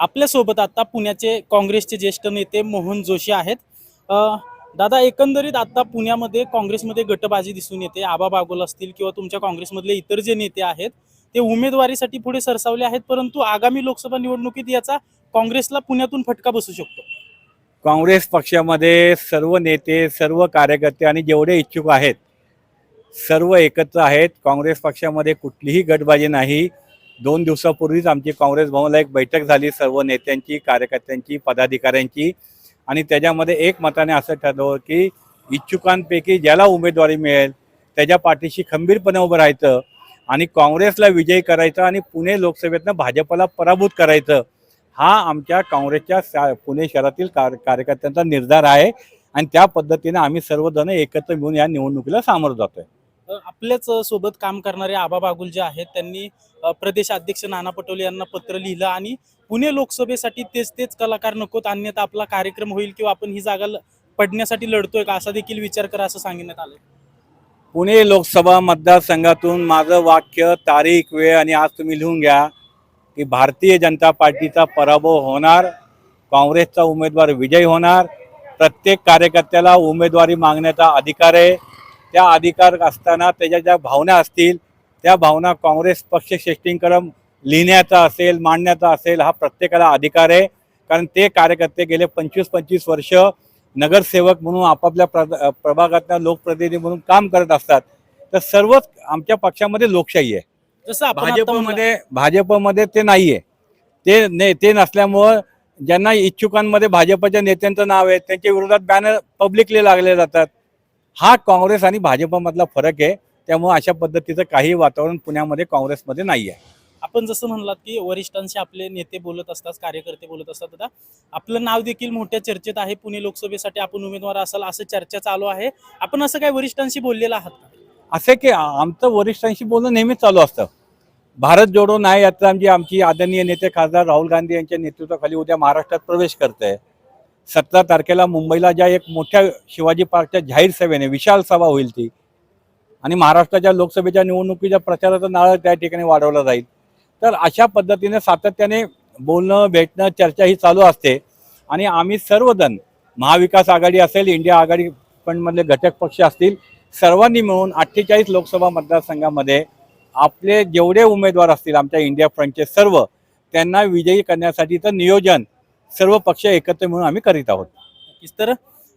आपल्यासोबत आता पुण्याचे काँग्रेसचे ज्येष्ठ नेते मोहन जोशी आहेत. दादा एकंदरीत आता पुण्यामध्ये काँग्रेसमध्ये गटबाजी दिसून येते. आबा बागोल असतील किंवा तुमच्या काँग्रेसमधले इतर जे नेते आहेत ते उमेदवारीसाठी पुढे सरसावले आहेत परंतु आगामी लोकसभा निवडणुकीत याचा काँग्रेसला पुण्यातून फटका बसू शकतो. काँग्रेस पक्षामध्ये सर्व नेते सर्व कार्यकर्ते आणि जेवढे इच्छुक आहेत सर्व एकत्र आहेत. काँग्रेस पक्षामध्ये कुठलीही गटबाजी नाही. दोन दिवसापूर्वीच आमची काँग्रेस भवनला एक बैठक झाली सर्व नेत्यांची कार्यकर्त्यांची पदाधिकाऱ्यांची. आणि त्याच्यामध्ये एक मताने असं ठरलं की इच्छुकांपैकी ज्याला उमेदवारी मिळेल त्याच्या पाठीशी खंबीरपणे उभं राहायचं आणि काँग्रेसला विजयी करायचं आणि पुणे लोकसभेतनं भाजपला पराभूत करायचं हा आमच्या काँग्रेसच्या पुणे शहरातील कार कार्यकर्त्यांचा निर्धार आहे. आणि त्या पद्धतीने आम्ही सर्वजण एकत्र मिळून या निवडणुकीला सामोरं जातोय. आपल्याच सोबत काम करणारे आबा बागुल जे आहेत त्यांनी प्रदेश अध्यक्ष नाना पटोले यांना पत्र लिहिलं आणि पुणे लोकसभेसाठी तेच तेच कलाकार नकोत अन्यथा आपला कार्यक्रम होईल किंवा आपण ही जागा ल- पडण्यासाठी लढतोय का? असा देखील विचार करा असं सांगण्यात आलं पुणे लोकसभा मतदारसंघातून माझं वाक्य तारीख वेळ आणि आज तुम्ही लिहून घ्या की भारतीय जनता पार्टीचा पराभव होणार काँग्रेसचा उमेदवार विजयी होणार प्रत्येक कार्यकर्त्याला उमेदवारी मागण्याचा अधिकार आहे. त्या अधिकार असताना त्याच्या ज्या भावना असतील त्या भावना काँग्रेस पक्ष श्रेष्ठींकडं लिहिण्याचा असेल मांडण्याचा असेल हा प्रत्येकाला अधिकार आहे. कारण ते कार्यकर्ते गेले पंचवीस पंचवीस वर्ष नगरसेवक म्हणून आपापल्या प्र प्रभागातल्या लोकप्रतिनिधी म्हणून काम करत असतात. तर सर्वच आमच्या पक्षामध्ये लोकशाही आहे. जसं भाजपमध्ये भाजपमध्ये ते नाहीये. ते ने ते नसल्यामुळं ज्यांना इच्छुकांमध्ये भाजपच्या नेत्यांचं नाव आहे त्यांच्या विरोधात बॅनर पब्लिकली लागले जातात. हा काँग्रेस आणि भाजपमधला फरक आहे. त्यामुळे अशा पद्धतीचं काही वातावरण पुण्यामध्ये काँग्रेसमध्ये नाही आहे. आपण जसं म्हणलात की वरिष्ठांशी आपले नेते बोलत असतात कार्यकर्ते बोलत असतात आता आपलं नाव देखील मोठ्या चर्चेत आहे. पुणे लोकसभेसाठी आपण उमेदवार असाल असं चर्चा चालू आहे. आपण असं काय वरिष्ठांशी बोललेलं आहात का? असे की आमचं वरिष्ठांशी बोलणं नेहमीच चालू असतं. भारत जोडो न्याय यात्रा आमची आमची आदरणीय नेते खासदार राहुल गांधी यांच्या नेतृत्वाखाली उद्या महाराष्ट्रात प्रवेश करते. आहे सतरा तारखेला मुंबईला ज्या एक मोठ्या शिवाजी पार्कच्या जाहीर सभेने विशाल सभा होईल ती आणि महाराष्ट्राच्या लोकसभेच्या निवडणुकीच्या प्रचाराचा नाळ त्या ठिकाणी वाढवला जाईल. तर अशा पद्धतीने सातत्याने बोलणं भेटणं चर्चा ही चालू असते. आणि आम्ही सर्वजण महाविकास आघाडी असेल इंडिया आघाडी फंडमधले घटक पक्ष असतील सर्वांनी मिळून अठ्ठेचाळीस लोकसभा मतदारसंघामध्ये आपले जेवढे उमेदवार असतील आमच्या इंडिया फ्रंटचे सर्व त्यांना विजयी करण्यासाठीचं नियोजन सर्व पक्ष एकत्र मिळून आम्ही करीत आहोत. नक्कीच. तर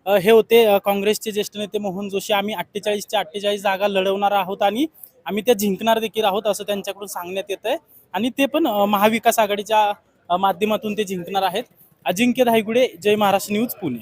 हे होते काँग्रेसचे ज्येष्ठ नेते मोहन जोशी. आम्ही अठ्ठेचाळीसच्या अठ्ठेचाळीस जागा लढवणार आहोत आणि आम्ही त्या जिंकणार देखील आहोत असं त्यांच्याकडून सांगण्यात येत आहे. आणि ते पण महाविकास आघाडीच्या माध्यमातून ते जिंकणार आहेत. अजिंक्य धायगुडे जय महाराष्ट्र न्यूज पुणे.